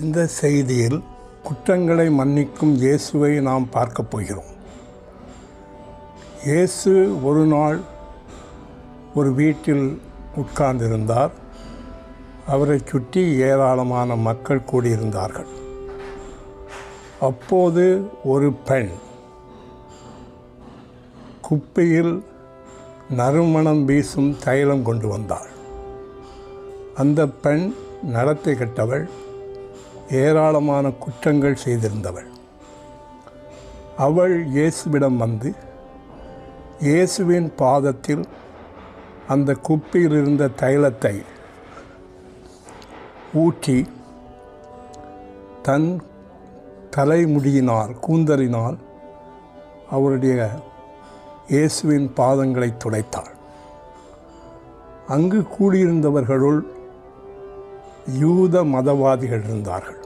இந்த செய்தியில் குற்றங்களை மன்னிக்கும் இயேசுவை நாம் பார்க்கப் போகிறோம். இயேசு ஒரு நாள் ஒரு வீட்டில் உட்கார்ந்திருந்தார். அவரை சுற்றி ஏராளமான மக்கள் கூடியிருந்தார்கள். அப்போது ஒரு பெண் குப்பையில் நறுமணம் வீசும் தைலம் கொண்டு வந்தாள். அந்த பெண் நடத்தை கெட்டவள். ஏராளமான குற்றங்கள் செய்திருந்தவள். அவள் இயேசுவிடம் வந்து இயேசுவின் பாதத்தில் அந்த குப்பியில் இருந்த தைலத்தை ஊற்றி தன் தலைமுடியினால் கூந்தலினால் அவருடைய இயேசுவின் பாதங்களை துடைத்தாள். அங்கு கூடியிருந்தவர்களுள் யூத மதவாதிகள் இருந்தார்கள்.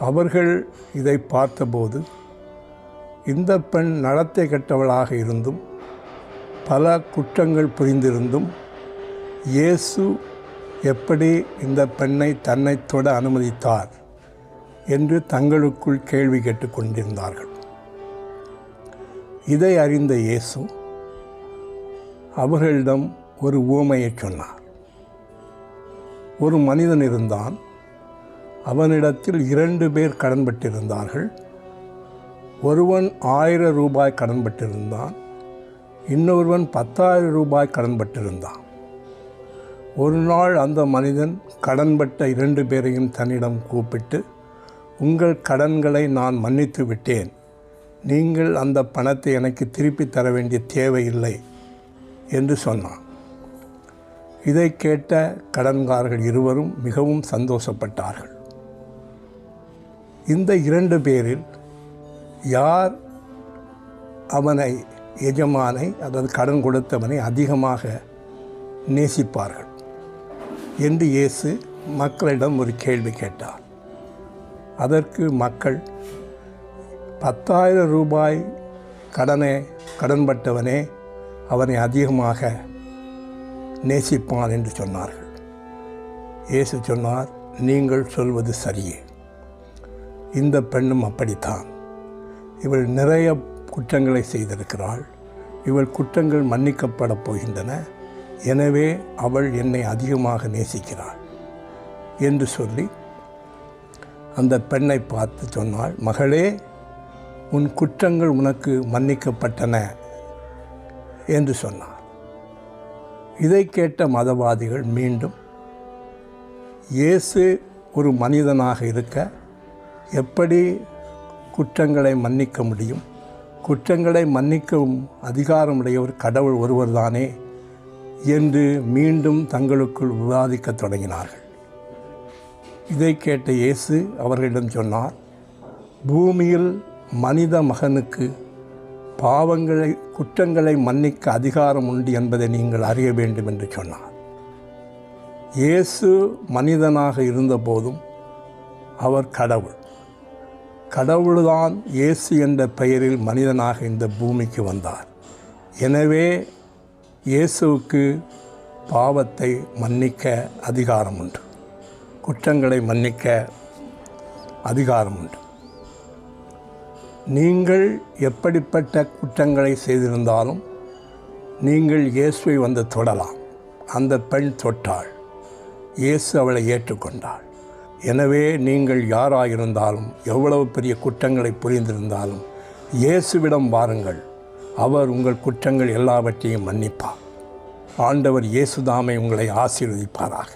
அவர்கள் இதை பார்த்தபோது இந்த பெண் நடத்தை கெட்டவளாக இருந்தும் பல குற்றங்கள் புரிந்திருந்தும் இயேசு எப்படி இந்த பெண்ணை தன்னை தொட அனுமதித்தார் என்று தங்களுக்குள் கேள்வி கேட்டுக்கொண்டிருந்தார்கள் இதை அறிந்த இயேசு அவர்களிடம் ஒரு ஊமையை சொன்னார். ஒரு மனிதன் இருந்தான் அவனிடத்தில் இரண்டு பேர் கடன்பட்டிருந்தார்கள். ஒருவன் ஆயிரம் ரூபாய் கடன்பட்டிருந்தான். இன்னொருவன் பத்தாயிரம் ரூபாய் கடன்பட்டிருந்தான். ஒரு நாள் அந்த மனிதன் கடன்பட்ட இரண்டு பேரையும் தன்னிடம் கூப்பிட்டு உங்கள் கடன்களை நான் மன்னித்து விட்டேன். நீங்கள் அந்த பணத்தை எனக்கு திருப்பி தர வேண்டிய தேவையில்லை என்று சொன்னான். இதை கேட்ட கடன்காரர்கள் இருவரும் மிகவும் சந்தோஷப்பட்டார்கள். இந்த இரண்டு பேரில் யார் அவனை எஜமானை அதாவது கடன் கொடுத்தவனை அதிகமாக நேசிப்பார்கள்? என்று இயேசு மக்களிடம் ஒரு கேள்வி கேட்டார். அதற்கு மக்கள் பத்தாயிரம் ரூபாய் கடனை கடன்பட்டவனே அவனை அதிகமாக நேசிப்பான் என்று சொன்னார்கள். இயேசு சொன்னார் நீங்கள் சொல்வது சரியே. இந்த பெண்ணும் அப்படித்தான். இவள் நிறைய குற்றங்களை செய்திருக்கிறாள். இவள் குற்றங்கள் மன்னிக்கப்படப் போகின்றன. எனவே அவள் என்னை அதிகமாக நேசிக்கிறாள் என்று சொல்லி அந்த பெண்ணை பார்த்து சொன்னாள் மகளே உன் குற்றங்கள் உனக்கு மன்னிக்கப்பட்டன என்று சொன்னார் இதை கேட்ட மதவாதிகள் மீண்டும் இயேசு ஒரு மனிதனாக இருக்க எப்படி குற்றங்களை மன்னிக்க முடியும்? குற்றங்களை மன்னிக்கவும் அதிகாரமுடையவர் கடவுள் ஒருவர்தானே என்று மீண்டும் தங்களுக்குள் விவாதிக்கத் தொடங்கினார்கள். இதை கேட்ட இயேசு அவர்களிடம் சொன்னார் பூமியில் மனித மகனுக்கு பாவங்களை குற்றங்களை மன்னிக்க அதிகாரம் உண்டு என்பதை நீங்கள் அறிய வேண்டும் என்று சொன்னார். இயேசு மனிதனாக இருந்தபோதும் அவர் கடவுள். கடவுள்தான் இயேசு என்ற பெயரில் மனிதனாக இந்த பூமிக்கு வந்தார். எனவே இயேசுவுக்கு பாவத்தை மன்னிக்க அதிகாரம் உண்டு. குற்றங்களை மன்னிக்க அதிகாரம் உண்டு. நீங்கள் எப்படிப்பட்ட குற்றங்களை செய்திருந்தாலும் நீங்கள் இயேசுவை வந்து தொடலாம். அந்த பெண் தொட்டாள். இயேசு அவளை ஏற்றுக்கொண்டாள். எனவே நீங்கள் யாராயிருந்தாலும் எவ்வளவு பெரிய குற்றங்களை புரிந்திருந்தாலும் இயேசுவிடம் வாருங்கள். அவர் உங்கள் குற்றங்கள் எல்லாவற்றையும் மன்னிப்பார். ஆண்டவர் இயேசுதாமை உங்களை ஆசீர்வதிப்பாராக.